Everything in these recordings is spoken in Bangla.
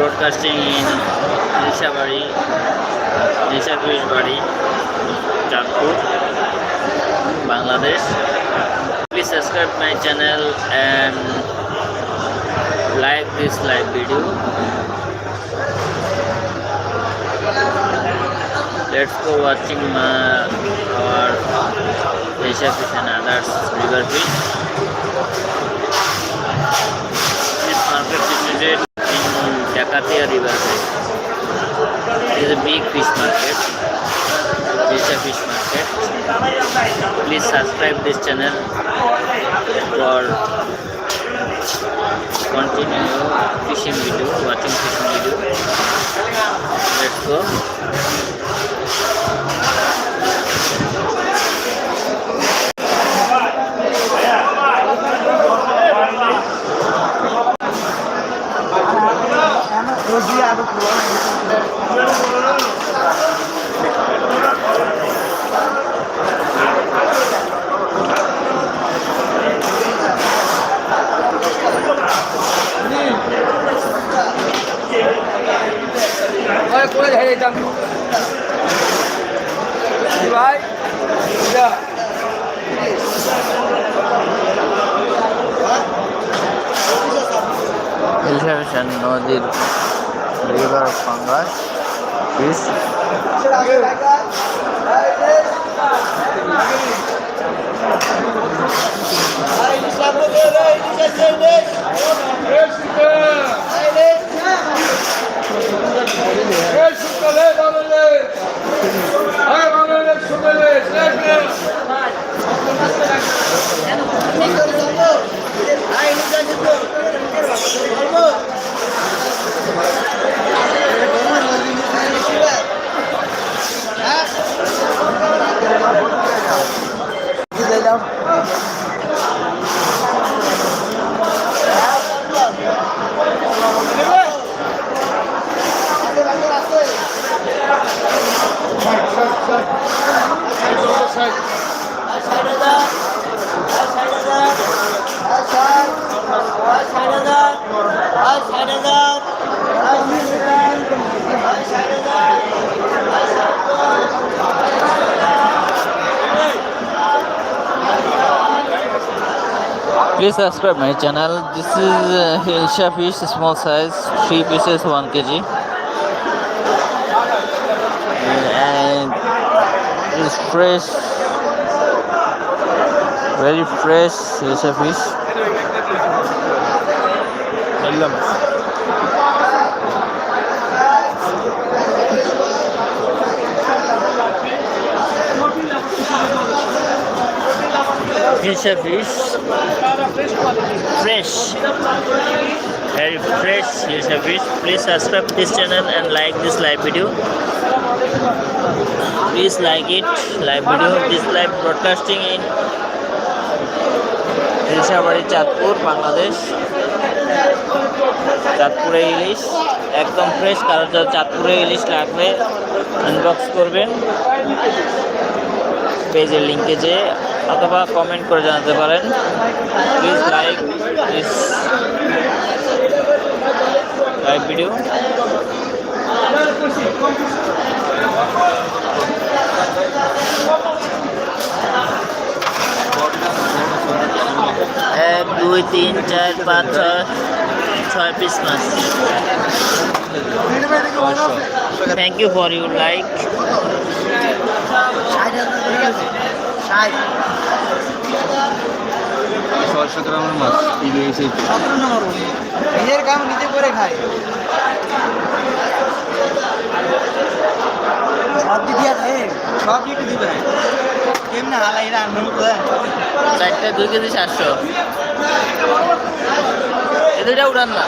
ब्रॉडकास्टिंग इन दिशा बाड़ी निशा पुलिस बाड़ी Chandpur Bangladesh please subscribe my channel and like this live video let's go watching my और Nisha police and others river police in River bank. It is a big fish market. This is a fish market. Please subscribe this channel for continue fishing video, watching fishing video. Let's go. ওই করে দেখে যেতাম ভাই যা Elevation নদীর river fungus fish Please subscribe my channel. This is uh, Hilsha fish, small size, three pieces, one kg. And it's fresh, very fresh Hilsha fish. Hilsha fish, fresh, very fresh Hilsha fish. Please subscribe this channel and like this live video. Please like it, live video. This live broadcasting in হিলসাবাড়ি Chandpur Bangladesh চাঁদপুরে ইলিশ একদম ফ্রেশ কারও চাঁদপুরে ইলিশ লাগবে ইনবক্স করবেন পেজের লিঙ্কে যে অথবা কমেন্ট করে জানাতে পারেন। Please like this live video এক দুই তিন চার পাঁচ ছয় ছয় piece much. Thank you for your like ছয়শো গ্রামের মাছ ইলিশ এই তো। নিজের কাম নিজে করে খায় সব দিদি আছে সব দিদি দিবে কেমনে হালাই রান্না চারটা, দুই কেজি চারশো এ দুইটা উড়ান না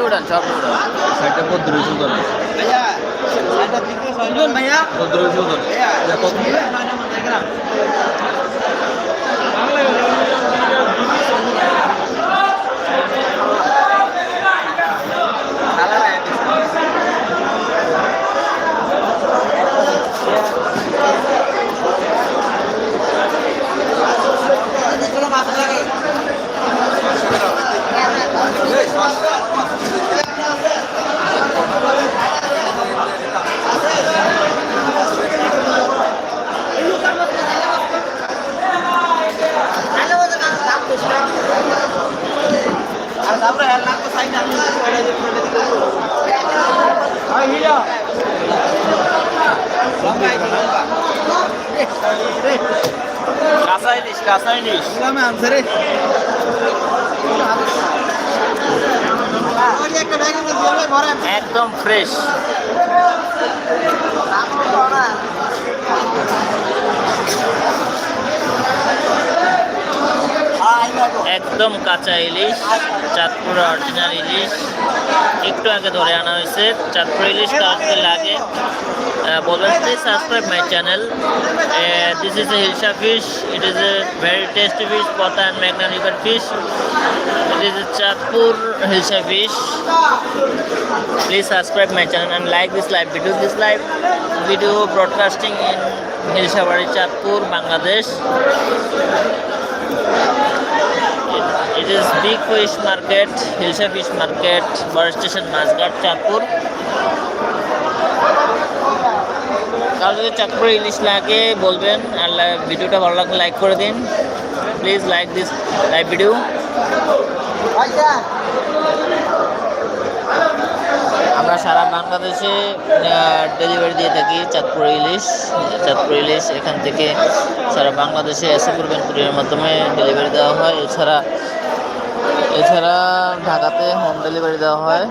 সবটি উড়ান সবটি উড়ান ষাটটা পদ্রশো ধরে ভাইয়া এটা দিতে সজন ভাইয়া পদ্রশো ধরে ভাইয়া কত কাঁচা ইলিশ কাঁচা ইলিশ একদম ফ্রেশ একদম কাঁচা ইলিশ, চাঁদপুর অরিজিনাল ইলিশ। একটু আগে ধরে আনা হয়েছে। চাঁদপুর ইলিশ কাউকে লাগে বলবেন please subscribe my channel this is a hilsa fish it is a very tasty fish Padma and Magna river fish it is a Chandpur hilsa fish please subscribe my channel and like this live video this live video broadcasting in Hilshabari Chatpur Bangladesh it, is big fish market Hilsa fish market Bar station Mazgat Chatpur কারও যদি চাঁদপুর ইলিশ লাগে বলবেন আর ভিডিওটা ভালো লাগলে লাইক করে দিন। Please like this live video আমরা সারা বাংলাদেশে ডেলিভারি দিয়ে থাকি চাঁদপুর ইলিশ। চাঁদপুর ইলিশ এখান থেকে সারা বাংলাদেশে এসে করবেন কুরিয়ার মাধ্যমে ডেলিভারি দেওয়া হয়। এছাড়া এছাড়া ঢাকাতে হোম ডেলিভারি দেওয়া হয়।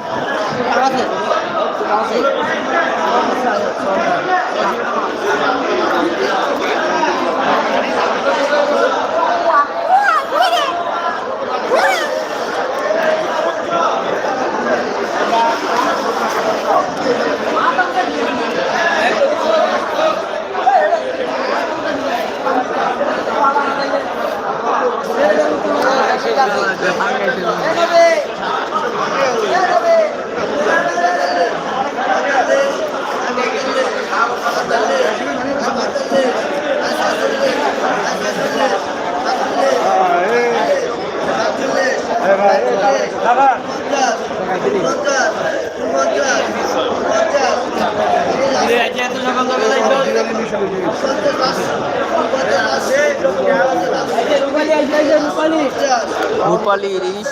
রূপালি ইলিশ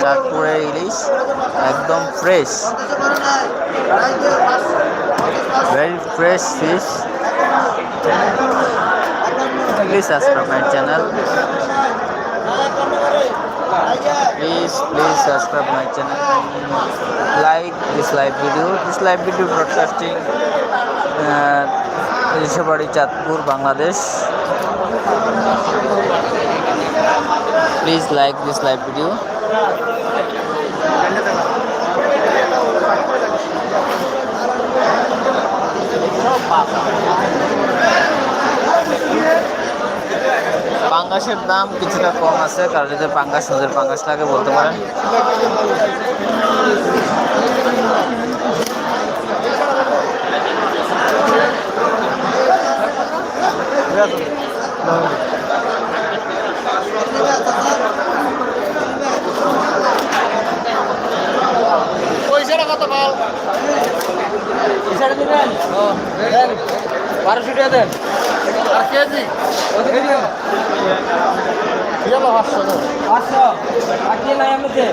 চাঁদপুরের ইলিশ একদম fresh very fresh fish please subscribe my channel please subscribe my channel like this live video this live video broadcasting uh, রিসেবাড়ি Chandpur Bangladesh please like this live video. পাঙ্গাসের দাম কিছুটা কম আছে, কারণ যদি পাঙ্গাস নদীর পাঙ্গাস লাগে বলতে পারেন। বারোশো টাকা দেন আর কেজি পাঁচশো আর কি নাই আপনাকে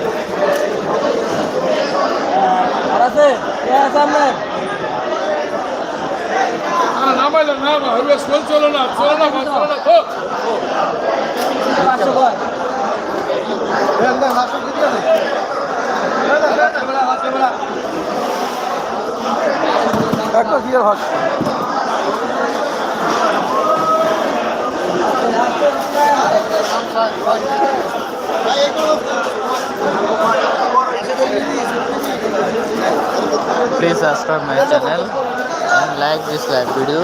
আর আছে কে আছে আপনার নামাইলো নামা হইবে চল না চলো না চলো না পাঁচশো কয় একটা দিয়ে ভাগ please subscribe my channel and like this live video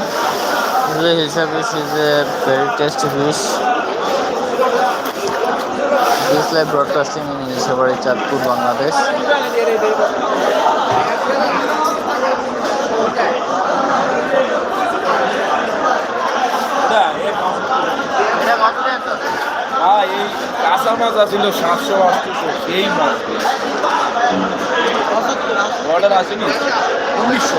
is fish is a very tasty fish Chatpur Bangladesh হ্যাঁ এই কাঁচা মাছ আছিল সাতশো আটশোশো সেই মাছ অর্ডার আসেনি উনিশশো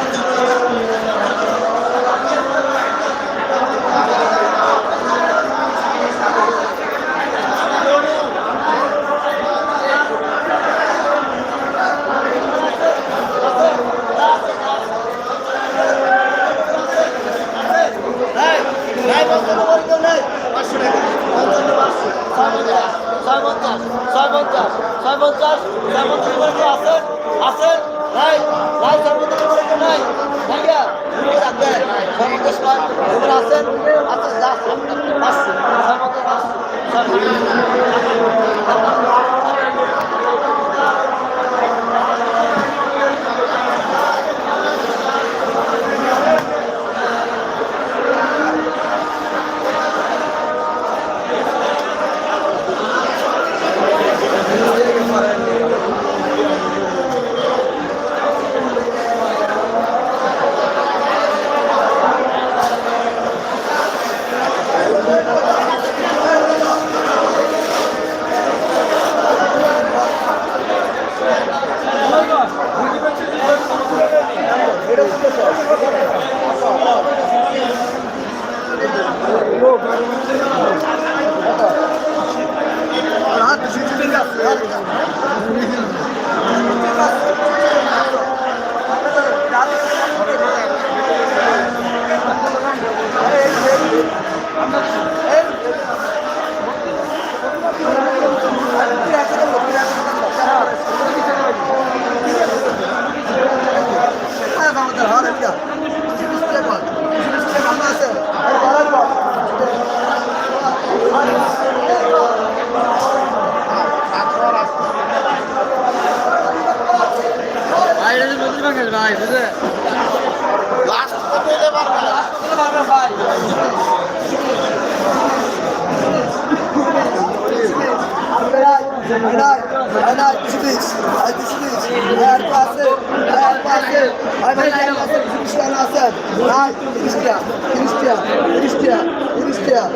এই মিষ্টি একবারে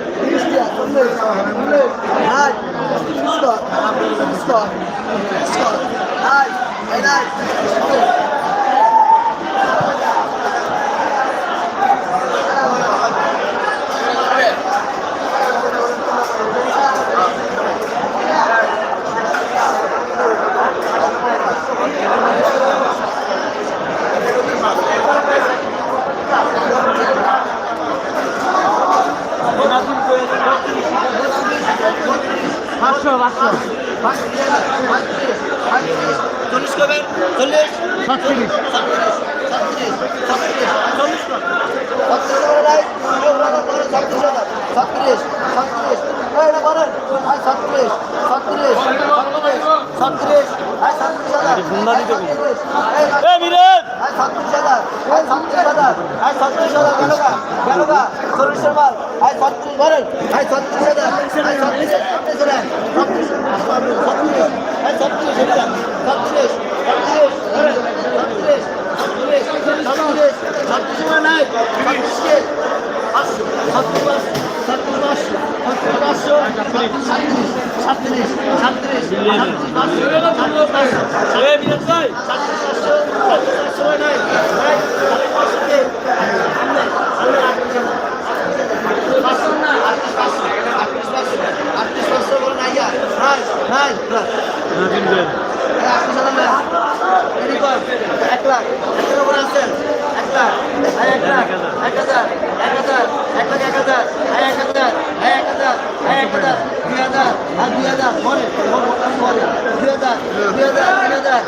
গাছ চল্লিশ সাতত্রিশ সাতত্রিশ সাতত্রিশ পাঁচশো সাতত্রিশ পাঁচশো সাতত্রিশ পাঁচশো নাই নাই পাঁচশোকে পাঁচশো না আটত্রিশ পাঁচশো আটত্রিশ পাঁচশো আটত্রিশ পাঁচশো বলে নাই নাই নাই আটত্রিশ হাজার না এদিক কর এক লাখ এক লাখ উপরে হাজার এক হাজার এক হাজার দুই হাজার আর হাজার মনে মনে দুই হাজার দুই হাজার তিন হাজার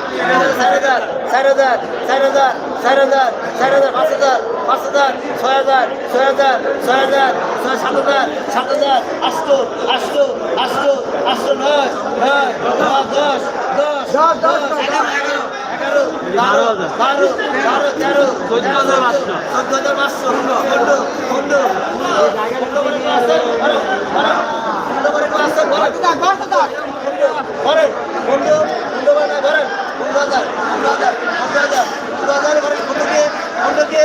চার হাজার চার হাজার চার হাজার চার হাজার চার হাজার পাঁচ হাজার পাঁচ হাজার ছয় হাজার ছয় হাজার ছয় হাজার ছয় সাত হাজার সাত হাজার আটশো আটশো আটশো আটশো নয় নয় নয় দশ দশ দশ এগারো এগারো বারো বারো বারো তেরো চোদ্দ হাজার পাঁচশো চোদ্দ হাজার পাঁচশো পনেরো করে আসছে পনেরো করে আসছে করেন পনেরো হাজার পনেরো হাজার পনেরো হাজার পনেরো হাজার করেন পনেরোকে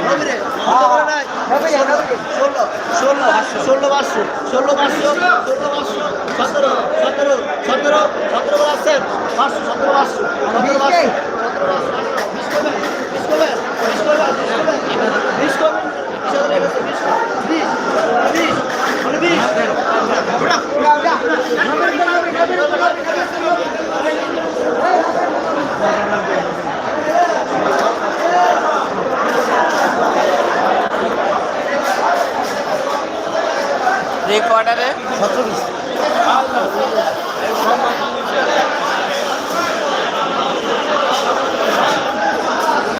নবীরে পনেরো করে নাই ষোলো ষোলো ষোলো পাঁচশো ষোলো পাঁচশো ষোলো পাঁচশো সতেরো সতেরো সতেরো সতেরো করে সতেরো পাঁচশো সতেরো পাঁচশো সতেরো পাঁচশো সতেরো পাঁচশো